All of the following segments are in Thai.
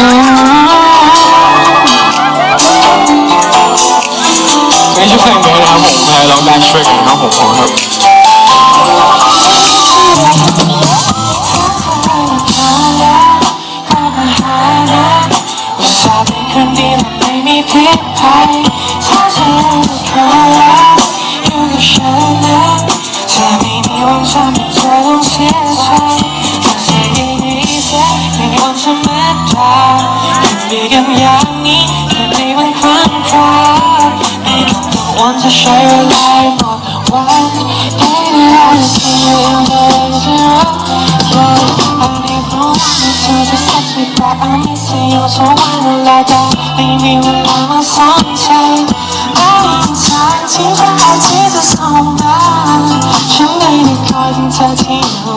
ไม่ใช่เพลงนี้นะครับผมใครร้องได้ช่วยกันน้องผมขอครับชาเป็นคนดีและไม่มีพิษภัยถ้าเธอขอรักอยู่กับฉันนะจะไม่มีวันทำให้เธอต้องเสีย มดาอยู่ด้วยกันอย่างนี้แค่ในวันครั้งคราวไม่ต้องกังวลจะใช้เวลาหมดวัน Baby I see you in the zero yeah I need no one to just set me back I'm missing you so why not let go ไม่มีเวลามาสนใจไม่มีทางที่จะให้ที่จะส่งมาฉันไม่ได้คอยถึงเธอที่อ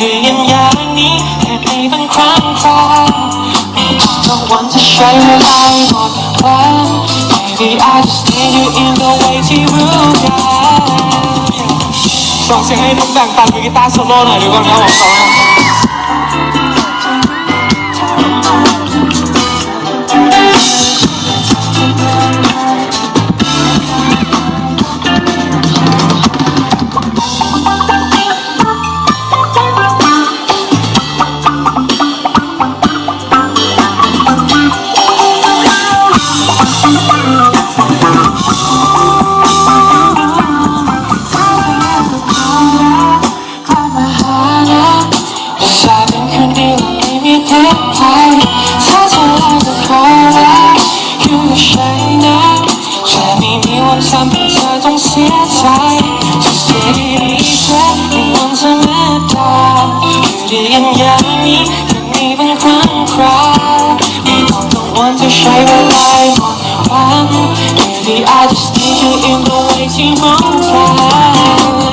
ยู่ด้วยกังอย่างนี้แค่ไม่บางครั้งคราว don't want to show you like one one Baby I just need you in the way to you yeah ส่งเสียงให้นุ๊กแบ่งปันมือกีตาร์โซโล่หน่อยดีกว่าครับผมขอบ ไม่มีพิษภัยถ้าเธอได้ก็ขอรักอยู่กับฉันนะจะไม่มีวันทำให้เธอต้องเสียใจจะเสียดีๆแค่ในวันธรรมดาอยู่ด้วยกันอย่างนี้แค่นี้เป็นครั้งคราวไม่ต้องกังวลจะใช้เวลาหมดวัน Baby I just need you in the way to move on